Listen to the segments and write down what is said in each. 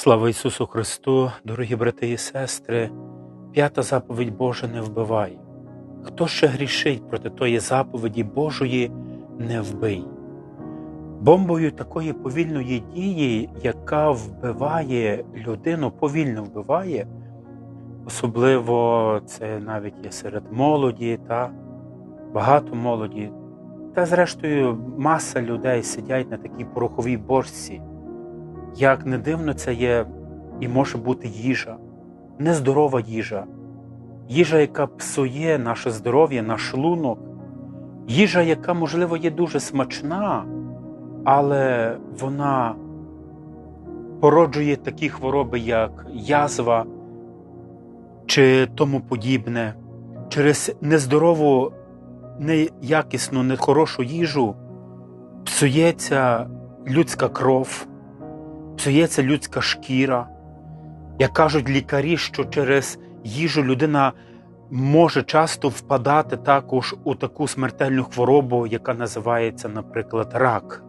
Слава Ісусу Христу, дорогі брати і сестри, п'ята заповідь Божа не вбивай. Хто ще грішить проти тої заповіді Божої, не вбий. Бомбою такої повільної дії, яка вбиває людину, повільно вбиває, особливо це навіть є серед молоді, та багато молоді, та зрештою маса людей сидять на такій пороховій бочці. Як не дивно, це є і може бути їжа, нездорова їжа, їжа, яка псує наше здоров'я, наш шлунок, їжа, яка, можливо, є дуже смачна, але вона породжує такі хвороби, як язва чи тому подібне. Через нездорову, неякісну, нехорошу їжу псується людська кров псується людська шкіра. Як кажуть лікарі, що через їжу людина може часто впадати також у таку смертельну хворобу, яка називається, наприклад, рак.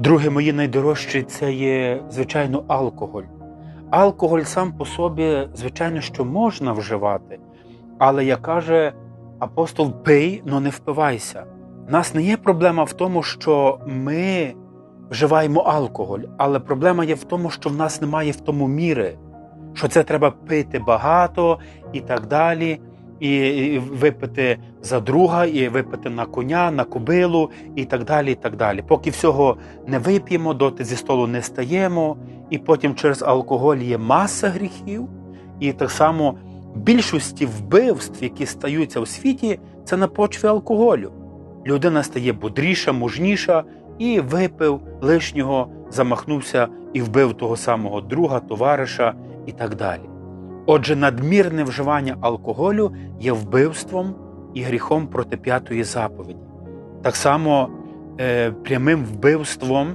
Друге, мої найдорожчі це є, звичайно, алкоголь. Алкоголь сам по собі, звичайно, що можна вживати, але як каже апостол, пий, но не впивайся. У нас не є проблема в тому, що ми вживаємо алкоголь, але проблема є в тому, що в нас немає в тому міри, що це треба пити багато і так далі, і, випити за друга, і випити на коня, на кобилу, і так далі. і так далі. Поки всього не вип'ємо, доти зі столу не стаємо, і потім через алкоголь є маса гріхів, і так само більшості вбивств, які стаються у світі, це на почві алкоголю. Людина стає бодріша, мужніша, і випив лишнього, замахнувся і вбив того самого друга, товариша і так далі. Отже, надмірне вживання алкоголю є вбивством і гріхом проти п'ятої заповіді. Так само е, прямим вбивством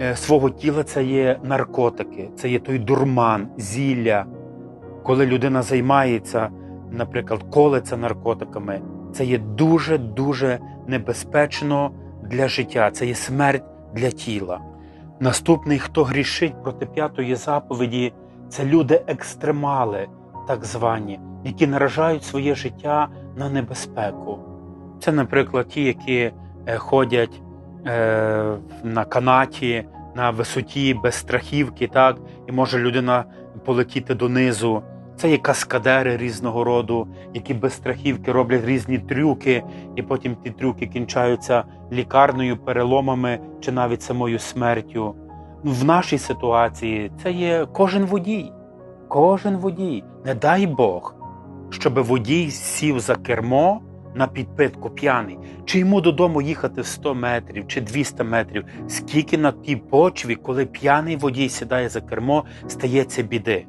е, свого тіла це є наркотики, це є той дурман, зілля. Коли людина займається, наприклад, колеться наркотиками, це є дуже-дуже небезпечно для життя, це є смерть для тіла. Наступний, хто грішить проти п'ятої заповіді, це люди екстремали, так звані, які наражають своє життя на небезпеку. Це, наприклад, ті, які е, ходять е, на канаті, на висоті без страхівки, так, і може людина полетіти донизу. Це є каскадери різного роду, які без страхівки роблять різні трюки, і потім ті трюки кінчаються лікарною, переломами чи навіть самою смертю. В нашій ситуації це є кожен водій. Кожен водій. Не дай Бог, щоб водій сів за кермо на підпитку п'яний, чи йому додому їхати 100 метрів чи 200 метрів, скільки на тій почві, коли п'яний водій сідає за кермо, стається біди.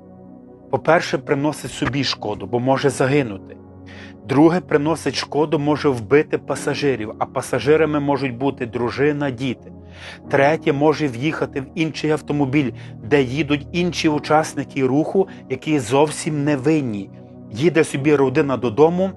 По-перше, приносить собі шкоду, бо може загинути. Друге, приносить шкоду, може вбити пасажирів, а пасажирами можуть бути дружина, діти. Третє, може в'їхати в інший автомобіль, де їдуть інші учасники руху, які зовсім не винні. Їде собі родина додому,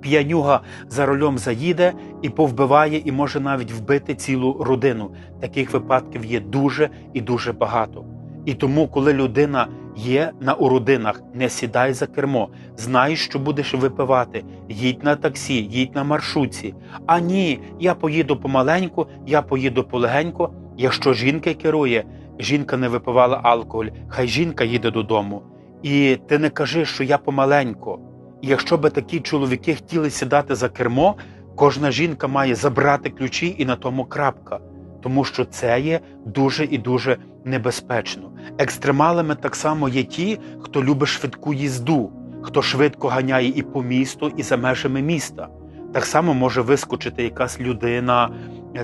п'янюга за рулем заїде і повбиває, і може навіть вбити цілу родину. Таких випадків є дуже і дуже багато. І тому, коли людина є на уродинах, не сідай за кермо, знай, що будеш випивати, їдь на таксі, їдь на маршрутці. А ні, я поїду помаленьку, я поїду полегенько. Якщо жінка керує, жінка не випивала алкоголь, хай жінка їде додому. І ти не кажи, що я помаленько. І якщо би такі чоловіки хотіли сідати за кермо, кожна жінка має забрати ключі і на тому крапка тому що це є дуже і дуже небезпечно. Екстремалами так само є ті, хто любить швидку їзду, хто швидко ганяє і по місту, і за межами міста. Так само може вискочити якась людина,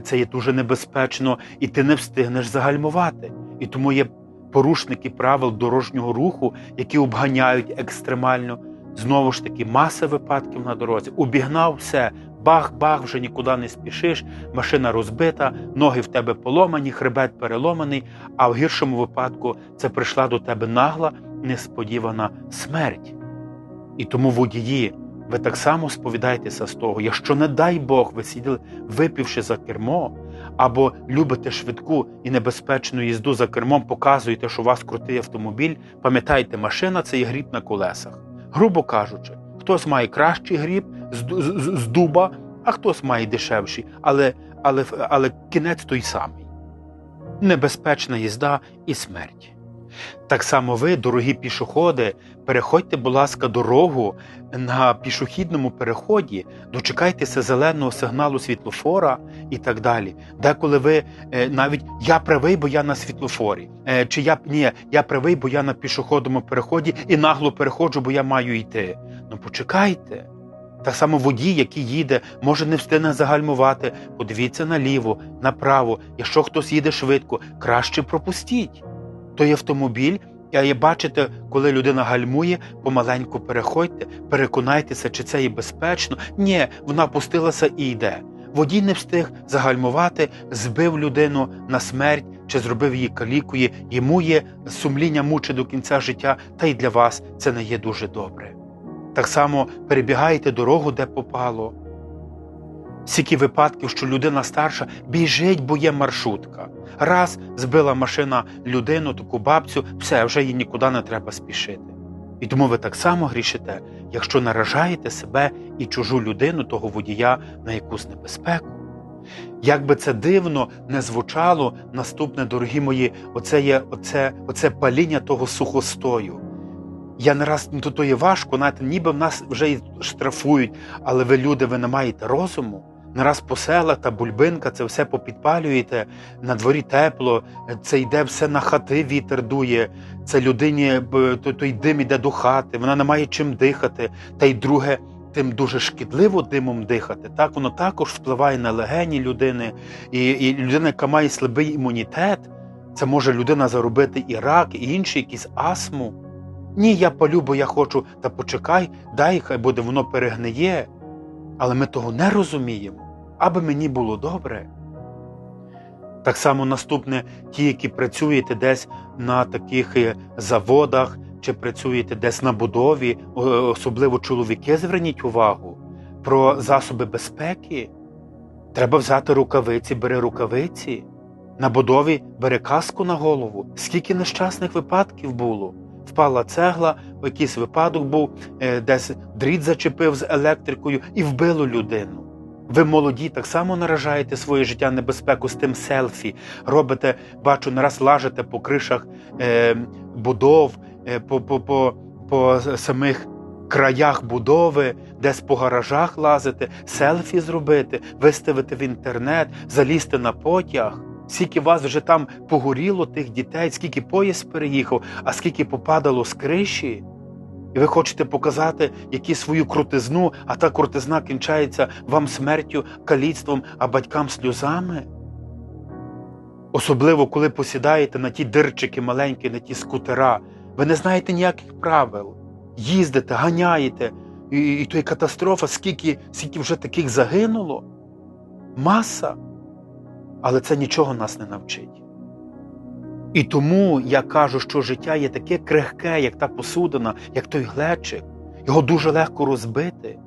це є дуже небезпечно, і ти не встигнеш загальмувати. І тому є порушники правил дорожнього руху, які обганяють екстремально. Знову ж таки, маса випадків на дорозі. Убігнав все, бах-бах, вже нікуди не спішиш, машина розбита, ноги в тебе поломані, хребет переломаний, а в гіршому випадку це прийшла до тебе нагла, несподівана смерть. І тому водії, ви так само сповідаєтеся з того, якщо, не дай Бог, ви сиділи, випивши за кермо, або любите швидку і небезпечну їзду за кермом, показуєте, що у вас крутий автомобіль, пам'ятайте, машина це є гріб на колесах. Грубо кажучи, хтось має кращий гріб з, з, з- дуба, а хтось має дешевший, але, але, але кінець той самий. Небезпечна їзда і смерть. Так само ви, дорогі пішоходи, переходьте, будь ласка, дорогу на пішохідному переході, дочекайтеся зеленого сигналу світлофора і так далі. Деколи ви е, навіть я правий, бо я на світлофорі. Е, Чи я ні, я правий, бо я на пішохідному переході і нагло переходжу, бо я маю йти. Ну почекайте. Так само водій, який їде, може не встигне загальмувати. Подивіться наліво, направо. Якщо хтось їде швидко, краще пропустіть. Той автомобіль, а є бачите, коли людина гальмує, помаленьку переходьте, переконайтеся, чи це є безпечно. Ні, вона пустилася і йде. Водій не встиг загальмувати, збив людину на смерть чи зробив її калікою. Йому є сумління мучить до кінця життя, та й для вас це не є дуже добре. Так само перебігаєте дорогу, де попало. Скільки випадків, що людина старша біжить, бо є маршрутка. Раз збила машина людину, таку бабцю, все, вже їй нікуди не треба спішити. І тому ви так само грішите, якщо наражаєте себе і чужу людину, того водія на якусь небезпеку. Як би це дивно не звучало, наступне, дорогі мої, оце є оце, оце паління того сухостою. Я не раз ну, то, то є важко, знаєте, ніби в нас вже і штрафують, але ви, люди, ви не маєте розуму. Не раз по селах та бульбинка, це все попідпалюєте, на дворі тепло, це йде все на хати, вітер дує, це людині той дим іде до хати, вона не має чим дихати. Та й друге, тим дуже шкідливо димом дихати. Так воно також впливає на легені людини, і, і людина, яка має слабий імунітет, це може людина заробити і рак, і інші якісь астму. Ні, я палю, бо я хочу, та почекай, дай, хай буде воно перегниє. Але ми того не розуміємо, аби мені було добре. Так само наступне, ті, які працюєте десь на таких е, заводах, чи працюєте десь на будові, особливо чоловіки, зверніть увагу про засоби безпеки. Треба взяти рукавиці, бери рукавиці. На будові бери каску на голову. Скільки нещасних випадків було? Впала цегла, якийсь випадок був, е, десь дріт зачепив з електрикою і вбило людину. Ви молоді, так само наражаєте своє життя небезпеку з тим селфі. Робите, бачу, не раз лажите по кришах е, будов, е, по, по, по, по самих краях будови, десь по гаражах лазити, селфі зробити, виставити в інтернет, залізти на потяг. Скільки вас вже там погоріло тих дітей, скільки поїзд переїхав, а скільки попадало з криші. І ви хочете показати якусь свою крутизну, а та крутизна кінчається вам смертю, каліцтвом, а батькам сльозами. Особливо, коли посідаєте на ті дирчики маленькі, на ті скутера, ви не знаєте ніяких правил. Їздите, ганяєте, і, і то є катастрофа, скільки, скільки вже таких загинуло. Маса. Але це нічого нас не навчить. І тому я кажу, що життя є таке крихке, як та посудина, як той глечик. Його дуже легко розбити.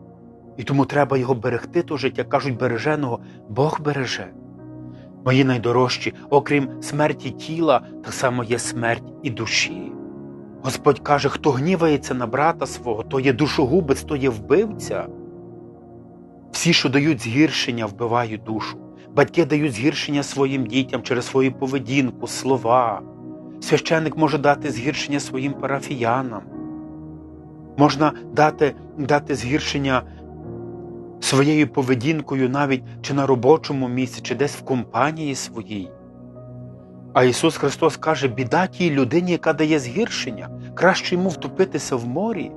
І тому треба його берегти, то життя. Кажуть, береженого Бог береже. Мої найдорожчі, окрім смерті тіла, так само є смерть і душі. Господь каже, хто гнівається на брата свого, то є душогубець, то є вбивця. Всі, що дають згіршення, вбивають душу. Батьки дають згіршення своїм дітям через свою поведінку, слова. Священник може дати згіршення своїм парафіянам. Можна дати, дати згіршення своєю поведінкою навіть чи на робочому місці, чи десь в компанії своїй. А Ісус Христос каже, біда тій людині, яка дає згіршення, краще йому втопитися в морі.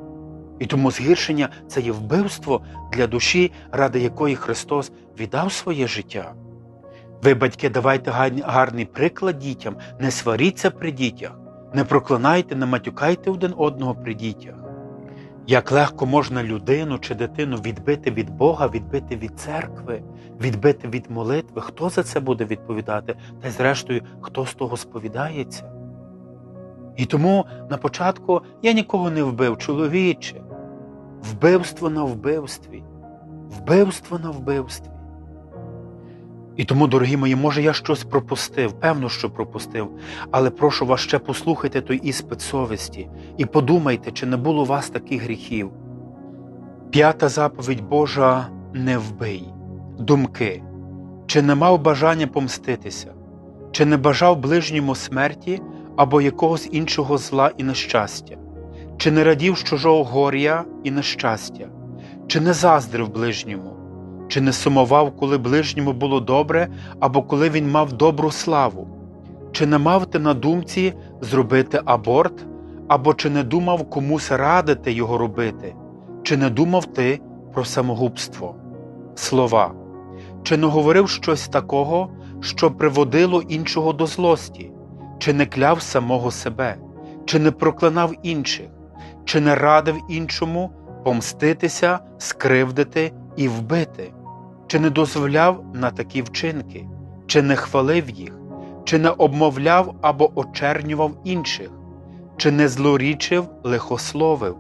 І тому згіршення це є вбивство для душі, ради якої Христос віддав своє життя. Ви, батьки, давайте гарний- приклад дітям, не сваріться при дітях, не проклинайте, не матюкайте один одного при дітях. Як легко можна людину чи дитину відбити від Бога, відбити від церкви, відбити від молитви, хто за це буде відповідати, та й зрештою, хто з того сповідається. І тому на початку я нікого не вбив, чоловіче. вбивство на вбивстві, вбивство на вбивстві. І тому, дорогі мої, може, я щось пропустив, певно, що пропустив, але прошу вас ще послухайте той іспит совісті і подумайте, чи не було у вас таких гріхів. П'ята заповідь Божа не вбий, думки, чи не мав бажання помститися, чи не бажав ближньому смерті або якогось іншого зла і нещастя, чи не радів чужого горя і нещастя, чи не заздрив ближньому, чи не сумував, коли ближньому було добре, або коли він мав добру славу, чи не мав ти на думці зробити аборт, або чи не думав комусь радити його робити, чи не думав ти про самогубство? Слова, чи не говорив щось такого, що приводило іншого до злості, чи не кляв самого себе, чи не проклинав інших, чи не радив іншому помститися, скривдити і вбити, чи не дозволяв на такі вчинки, чи не хвалив їх, чи не обмовляв або очернював інших, чи не злорічив, лихословив,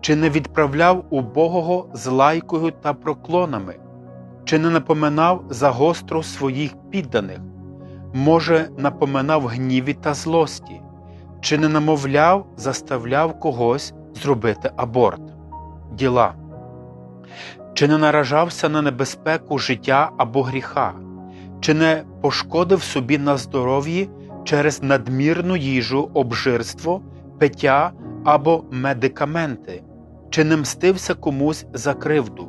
чи не відправляв убогого з лайкою та проклонами, чи не напоминав загостро своїх підданих, може, напоминав гніві та злості, чи не намовляв, заставляв когось зробити аборт, діла, чи не наражався на небезпеку життя або гріха, чи не пошкодив собі на здоров'ї через надмірну їжу, обжирство, пиття або медикаменти, чи не мстився комусь за кривду,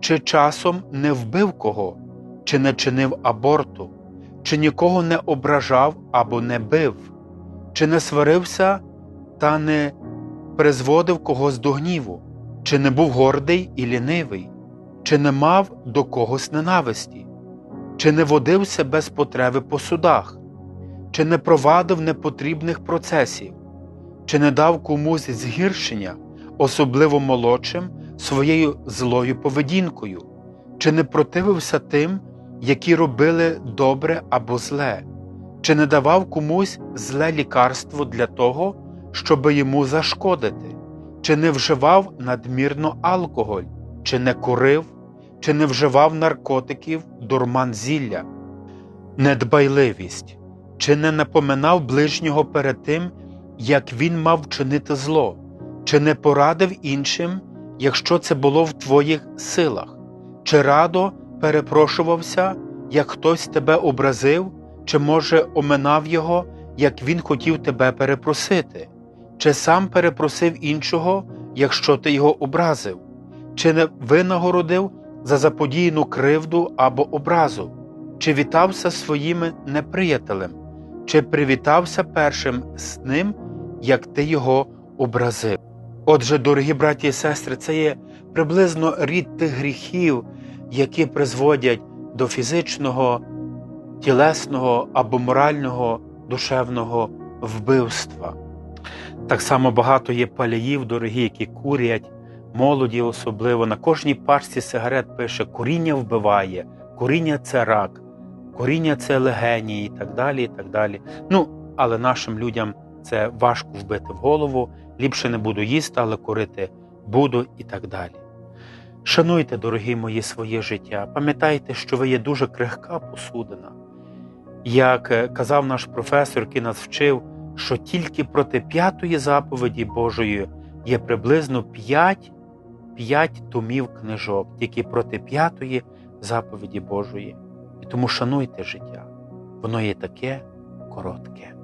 чи часом не вбив кого, чи не чинив аборту, чи нікого не ображав або не бив, чи не сварився та не призводив когось до гніву, чи не був гордий і лінивий, чи не мав до когось ненависті, чи не водився без потреби по судах, чи не провадив непотрібних процесів, чи не дав комусь згіршення, особливо молодшим, своєю злою поведінкою, чи не противився тим, які робили добре або зле, чи не давав комусь зле лікарство для того, щоби йому зашкодити, чи не вживав надмірно алкоголь, чи не курив, чи не вживав наркотиків, дурман зілля, недбайливість, чи не напоминав ближнього перед тим, як він мав чинити зло, чи не порадив іншим, якщо це було в твоїх силах, чи радо перепрошувався, як хтось тебе образив, чи, може, оминав його, як він хотів тебе перепросити, чи сам перепросив іншого, якщо ти його образив, чи не винагородив за заподіяну кривду або образу, чи вітався своїми неприятелем, чи привітався першим з ним, як ти його образив. Отже, дорогі браті і сестри, це є приблизно рід тих гріхів, які призводять до фізичного, тілесного або морального душевного вбивства. Так само багато є паліїв, дорогі, які курять, молоді особливо. На кожній пачці сигарет пише куріння вбиває, куріння це рак, куріння це легені і так далі. і так далі. Ну, але нашим людям це важко вбити в голову, ліпше не буду їсти, але курити буду і так далі. Шануйте, дорогі мої, своє життя, пам'ятайте, що ви є дуже крихка посудина. Як е, казав наш професор, який нас вчив, що тільки проти п'ятої заповіді Божої є приблизно п'ять п'ять томів книжок, тільки проти п'ятої заповіді Божої. І тому шануйте життя, воно є таке коротке.